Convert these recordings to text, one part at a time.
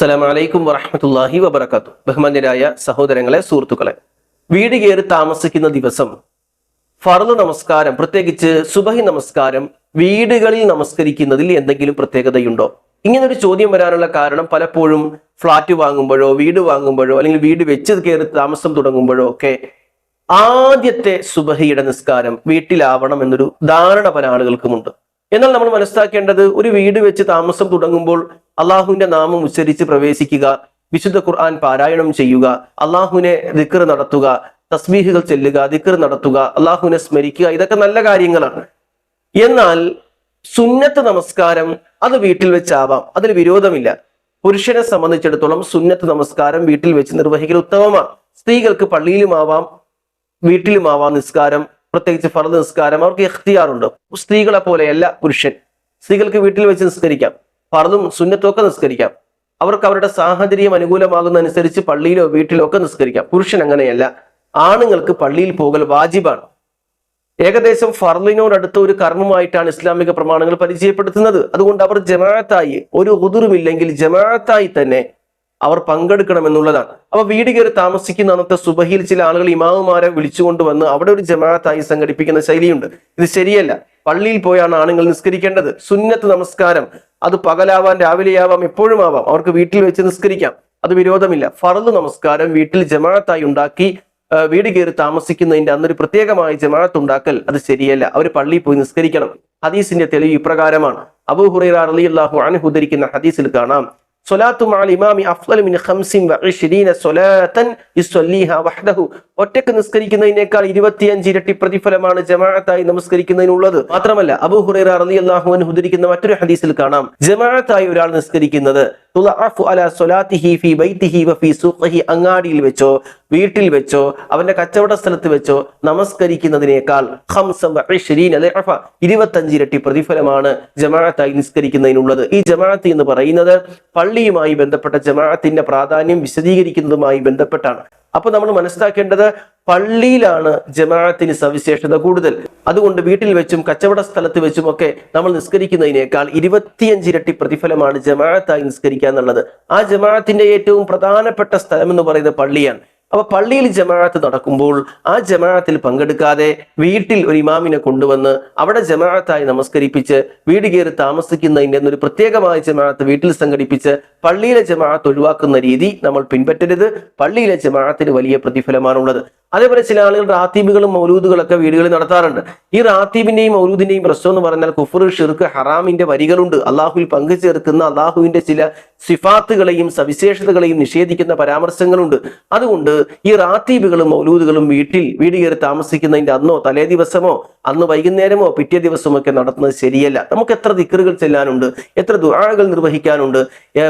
അലൈക്കും വറഹമത്തല്ലാഹി വബർക്കാത്തു ബഹുമാന്യരായ സഹോദരങ്ങളെ സുഹൃത്തുക്കളെ വീട് കയറി താമസിക്കുന്ന ദിവസം ഫറു നമസ്കാരം പ്രത്യേകിച്ച് സുബഹി നമസ്കാരം വീടുകളിൽ നമസ്കരിക്കുന്നതിൽ എന്തെങ്കിലും പ്രത്യേകതയുണ്ടോ? ഇങ്ങനൊരു ചോദ്യം വരാനുള്ള കാരണം പലപ്പോഴും ഫ്ലാറ്റ് വാങ്ങുമ്പോഴോ വീട് വാങ്ങുമ്പോഴോ അല്ലെങ്കിൽ വീട് വെച്ച് കയറി താമസം തുടങ്ങുമ്പോഴോ ഒക്കെ ആദ്യത്തെ സുബഹിയുടെ നിസ്കാരം വീട്ടിലാവണം എന്നൊരു ധാരണ പല ആളുകൾക്കുമുണ്ട്. എന്നാൽ നമ്മൾ മനസ്സിലാക്കേണ്ടത് ഒരു വീട് വെച്ച് താമസം തുടങ്ങുമ്പോൾ അള്ളാഹുവിന്റെ നാമം ഉച്ചരിച്ച് പ്രവേശിക്കുക വിശുദ്ധ ഖുർആൻ പാരായണം ചെയ്യുക അള്ളാഹുവിനെ ദിക്കർ നടത്തുക തസ്ബീഹുകൾ ചെല്ലുക ദിക്കർ നടത്തുക അള്ളാഹുവിനെ സ്മരിക്കുക ഇതൊക്കെ നല്ല കാര്യങ്ങളാണ്. എന്നാൽ സുന്നത്ത് നമസ്കാരം അത് വീട്ടിൽ വെച്ചാവാം അതിൽ വിരോധമില്ല. പുരുഷനെ സംബന്ധിച്ചിടത്തോളം സുന്നത്ത് നമസ്കാരം വീട്ടിൽ വെച്ച് നിർവഹിക്കൽ ഉത്തമമാണ്. സ്ത്രീകൾക്ക് പള്ളിയിലുമാവാം വീട്ടിലുമാവാം നിസ്കാരം പ്രത്യേകിച്ച് ഫർദ് നിസ്കാരം അവർക്ക് എഖ്തിയാറുണ്ട് സ്ത്രീകളെ പോലെയല്ല പുരുഷൻ. സ്ത്രീകൾക്ക് വീട്ടിൽ വെച്ച് നിസ്കരിക്കാം. ഫർദും സുന്നത്തൊക്കെ നിസ്കരിക്കാം. അവർക്ക് അവരുടെ സാഹചര്യം അനുകൂലമാകുന്നതനുസരിച്ച് പള്ളിയിലോ വീട്ടിലോ ഒക്കെ നിസ്കരിക്കാം. പുരുഷൻ അങ്ങനെയല്ല. ആണുങ്ങൾക്ക് പള്ളിയിൽ പോകൽ വാജിബാണ്. ഏകദേശം ഫർലിനോടടുത്ത ഒരു കർമ്മമായിട്ടാണ് ഇസ്ലാമിക പ്രമാണങ്ങൾ പരിചയപ്പെടുത്തുന്നത്. അതുകൊണ്ട് അവർ ജമാഅത്തായി ഒരു ഉതിർവില്ലെങ്കിൽ ജമാഅത്തായി തന്നെ അവർ പങ്കെടുക്കണം എന്നുള്ളതാണ് അപ്പൊ വീട് കയറി താമസിക്കുന്ന അന്നത്തെ സുബഹിയിൽ ചില ആളുകൾ ഇമാമുമാരെ വിളിച്ചുകൊണ്ടുവന്ന് അവിടെ ഒരു ജമാഅത്തായി സംഘടിപ്പിക്കുന്ന ശൈലിയുണ്ട്. ഇത് ശരിയല്ല. പള്ളിയിൽ പോയാണ് ആണുങ്ങൾ നിസ്കരിക്കേണ്ടത്. സുന്നത്ത് നമസ്കാരം. അത് പകലാവാം രാവിലെയാവാം എപ്പോഴും ആവാം അവർക്ക് വീട്ടിൽ വെച്ച് നിസ്കരിക്കാം. അത് വിരോധമില്ല. ഫറദ് നമസ്കാരം വീട്ടിൽ ജമാഅത്തായി ഉണ്ടാക്കി വീട് കയറി താമസിക്കുന്നതിന്റെ അന്നൊരു പ്രത്യേകമായ ജമാഅത്ത് ഉണ്ടാക്കൽ അത് ശരിയല്ല. അവർ പള്ളിയിൽ പോയി നിസ്കരിക്കണം. ഹദീസിന്റെ തെളിവ് ഇപ്രകാരമാണ്. അബൂ ഹുറൈറ റളിയല്ലാഹു അൻഹു ഉദ്ധരിക്കുന്ന ഹദീസിൽ കാണാം. മിൻ വഹ്ദഹു. ഒറ്റയ്ക്ക് നിസ്കരിക്കുന്നതിനേക്കാൾ ഇരുപത്തിയഞ്ച് ഇരട്ടി പ്രതിഫലമാണ് ജമാഅത്തായി നമസ്കരിക്കുന്നതിനുള്ളത്. മാത്രമല്ല അബു ഹുറൈറ റളിയല്ലാഹു അൻഹു ഉദ്ധരിക്കുന്ന മറ്റൊരു ഹദീസിൽ കാണാം. ജമാഅത്തായി ഒരാൾ നിസ്കരിക്കുന്നത് തുളഅഫു അലാ സ്വലാത്തിഹി ഫീ ബൈത്തിഹി വഫീ സൂഖിഹി അങ്ങാടിയിൽ വെച്ചോ വീട്ടിൽ വെച്ചോ അവന്റെ കച്ചവട സ്ഥലത്ത് വെച്ചോ നമസ്കരിക്കുന്നതിനേക്കാൾ ഇരുപത്തഞ്ച് ഇരട്ടി പ്രതിഫലമാണ് ജമാഅത്തായി നിസ്കരിക്കുന്നതിനുള്ളത്. ഈ ജമാഅത്ത് എന്ന് പറയുന്നത് പള്ളിയുമായി ബന്ധപ്പെട്ട ജമാഅത്തിന്റെ പ്രാധാന്യം വിശദീകരിക്കുന്നതുമായി ബന്ധപ്പെട്ടാണ്. അപ്പൊ നമ്മൾ മനസ്സിലാക്കേണ്ടത് പള്ളിയിലാണ് ജമാഅത്തിന് സവിശേഷത കൂടുതൽ. അതുകൊണ്ട് വീട്ടിൽ വെച്ചും കച്ചവട സ്ഥലത്ത് വെച്ചും ഒക്കെ നമ്മൾ നിസ്കരിക്കുന്നതിനേക്കാൾ ഇരുപത്തിയഞ്ച് ഇരട്ടി പ്രതിഫലമാണ് ജമാഅത്തായി നിസ്കരിക്കുക എന്നുള്ളത് ആ ജമാഅത്തിന്റെ ഏറ്റവും പ്രധാനപ്പെട്ട സ്ഥലം എന്ന് പറയുന്നത് പള്ളിയാണ്. അപ്പൊ പള്ളിയിൽ ജമാഅത്ത് നടക്കുമ്പോൾ ആ ജമാഅത്തിൽ പങ്കെടുക്കാതെ വീട്ടിൽ ഒരു ഇമാമിനെ കൊണ്ടുവന്ന് അവിടെ ജമാഅത്തായി നമസ്കരിപ്പിച്ച് വീട് കയറി താമസിക്കുന്നതിന്റെ ഒരു പ്രത്യേകമായ ജമാഅത്ത് വീട്ടിൽ സംഘടിപ്പിച്ച് പള്ളിയിലെ ജമാഅത്ത് ഒഴിവാക്കുന്ന രീതി നമ്മൾ പിൻപറ്റരുത്. പള്ളിയിലെ ജമാഅത്തിന് വലിയ പ്രതിഫലമാണുള്ളത്. അതേപോലെ ചില ആളുകൾ റാത്തീബുകളും മൗലൂദുകളൊക്കെ വീടുകളിൽ നടത്താറുണ്ട്. ഈ റാത്തീബിന്റെയും മൗലൂദിന്റെയും പ്രശ്നം എന്ന് പറഞ്ഞാൽ കുഫർ ഷിർക്ക് ഹറാമിന്റെ വരികളുണ്ട്. അള്ളാഹുവിൽ പങ്കു ചേർക്കുന്ന അള്ളാഹുവിന്റെ ചില സിഫാത്തുകളെയും സവിശേഷതകളെയും നിഷേധിക്കുന്ന പരാമർശങ്ങളുണ്ട്. അതുകൊണ്ട് ഈ റാത്തീബുകളും മൗലൂദുകളും വീട്ടിൽ വീട് കയറി താമസിക്കുന്നതിന്റെ അന്നോ തലേ ദിവസമോ അന്ന് വൈകുന്നേരമോ പിറ്റേ ദിവസമൊക്കെ നടത്തുന്നത് ശരിയല്ല. നമുക്ക് എത്ര ദിക്കറുകൾ ചെല്ലാനുണ്ട് എത്ര ദുആകൾ നിർവഹിക്കാനുണ്ട്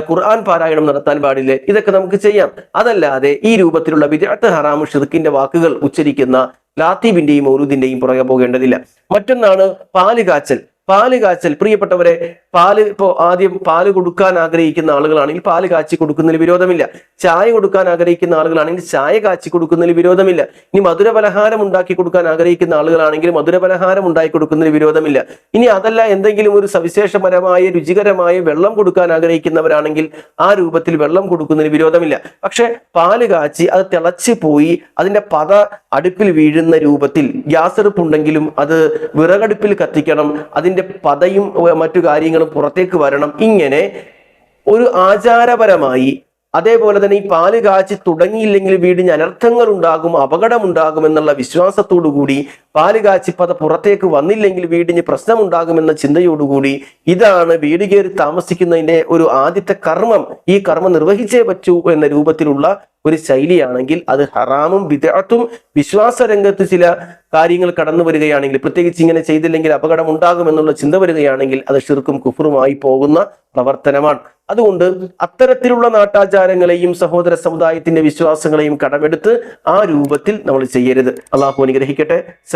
ഖുർആൻ പാരായണം നടത്താൻ പാടില്ലേ? ഇതൊക്കെ നമുക്ക് ചെയ്യാം. അതല്ലാതെ ഈ രൂപത്തിലുള്ള വിദഗ്ധ ഹറാമു ഷിർക്കിന്റെ വാക്കുകൾ ഉച്ചരിക്കുന്ന ലാത്തീബിന്റെയും മൗലൂദിന്റെയും പുറകെ പോകേണ്ടതില്ല. മറ്റൊന്നാണ് പാൽ കാച്ചൽ പാൽ കാച്ചൽ. പ്രിയപ്പെട്ടവരെ പാൽ ഇപ്പോ ആദ്യം പാൽ കൊടുക്കാൻ ആഗ്രഹിക്കുന്ന ആളുകളാണെങ്കിൽ പാൽ കാച്ചി കൊടുക്കുന്നതിൽ വിരോധമില്ല. ചായ കൊടുക്കാൻ ആഗ്രഹിക്കുന്ന ആളുകളാണെങ്കിൽ ചായ കാച്ചി കൊടുക്കുന്നതിൽ വിരോധമില്ല. ഇനി മധുര പലഹാരം ഉണ്ടാക്കി കൊടുക്കാൻ ആഗ്രഹിക്കുന്ന ആളുകളാണെങ്കിൽ മധുര പലഹാരം ഉണ്ടാക്കി കൊടുക്കുന്നതിൽ വിരോധമില്ല. ഇനി അതല്ല എന്തെങ്കിലും ഒരു സവിശേഷപരമായ രുചികരമായ വെള്ളം കൊടുക്കാൻ ആഗ്രഹിക്കുന്നവരാണെങ്കിൽ ആ രൂപത്തിൽ വെള്ളം കൊടുക്കുന്നതിന് വിരോധമില്ല. പക്ഷെ പാൽ കാച്ചി അത് തിളച്ച് പോയി അതിന്റെ പത അടുപ്പിൽ വീഴുന്ന രൂപത്തിൽ ഗ്യാസ് അടുപ്പുണ്ടെങ്കിലും അത് വിറകടുപ്പിൽ കത്തിക്കണം അതിന്റെ പതയും മറ്റു കാര്യങ്ങളും പുറത്തേക്ക് വരണം. ഇങ്ങനെ ഒരു ആചാരപരമായി അതേപോലെ തന്നെ ഈ പാൽ കാച്ചി തുടങ്ങിയില്ലെങ്കിൽ വീടിന് അനർത്ഥങ്ങൾ ഉണ്ടാകും അപകടമുണ്ടാകും എന്നുള്ള വിശ്വാസത്തോടു കൂടി പാൽ കാച്ചിപ്പത പത പുറത്തേക്ക് വന്നില്ലെങ്കിൽ വീടിന് പ്രശ്നമുണ്ടാകുമെന്ന ചിന്തയോടുകൂടി ഇതാണ് വീട് കയറി താമസിക്കുന്നതിന്റെ ഒരു ആദ്യത്തെ കർമ്മം. ഈ കർമ്മം നിർവഹിച്ചേ പറ്റൂ എന്ന രൂപത്തിലുള്ള ഒരു ശൈലിയാണെങ്കിൽ അത് ഹറാമും വിദ്യാർത്ഥും വിശ്വാസ രംഗത്ത് ചില കാര്യങ്ങൾ കടന്നു വരികയാണെങ്കിൽ പ്രത്യേകിച്ച് ഇങ്ങനെ ചെയ്തില്ലെങ്കിൽ അപകടം ഉണ്ടാകുമെന്നുള്ള ചിന്ത വരികയാണെങ്കിൽ അത് ഷിർക്കും കുഫറുമായി പോകുന്ന പ്രവർത്തനമാണ്. അതുകൊണ്ട് അത്തരത്തിലുള്ള നാട്ടാചാരങ്ങളെയും സഹോദര സമുദായത്തിന്റെ വിശ്വാസങ്ങളെയും കടമെടുത്ത് ആ രൂപത്തിൽ നമ്മൾ ചെയ്യരുത്. അള്ളാഹു അനുഗ്രഹിക്കട്ടെ.